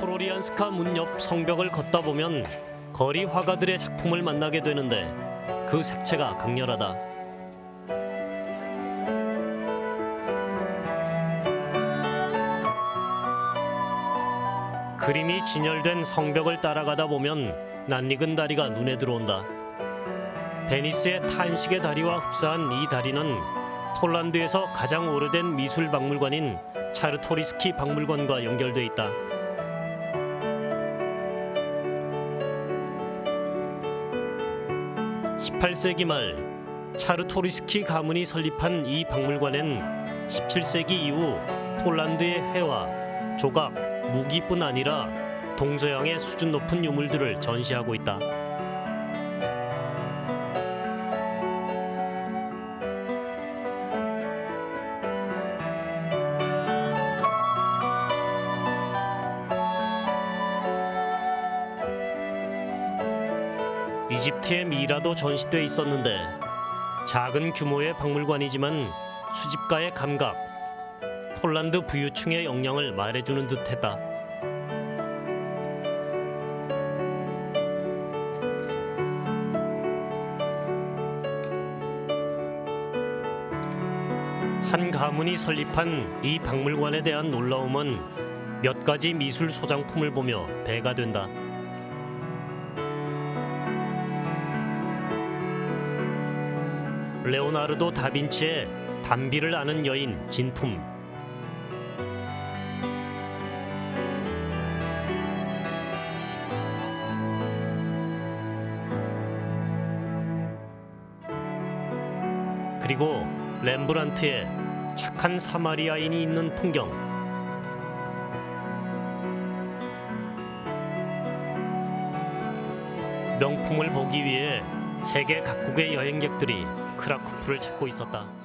프로리안스카 문 옆 성벽을 걷다 보면 거리 화가들의 작품을 만나게 되는데 그 색채가 강렬하다. 그림이 진열된 성벽을 따라가다 보면 낯익은 다리가 눈에 들어온다. 베니스의 탄식의 다리와 흡사한 이 다리는 폴란드에서 가장 오래된 미술 박물관인 차르토리스키 박물관과 연결돼 있다. 18세기 말 차르토리스키 가문이 설립한 이 박물관엔 17세기 이후 폴란드의 회화, 조각, 무기뿐 아니라 동서양의 수준 높은 유물들을 전시하고 있다. 이집트의 미라도 전시돼 있었는데 작은 규모의 박물관이지만 수집가의 감각, 폴란드 부유층의 역량을 말해주는 듯했다. 한 가문이 설립한 이 박물관에 대한 놀라움은 몇 가지 미술 소장품을 보며 배가 된다. 레오나르도 다빈치의 담비를 아는 여인 진품. 그리고 렘브란트의 착한 사마리아인이 있는 풍경. 명품을 보기 위해 세계 각국의 여행객들이 크라쿠프를 찾고 있었다.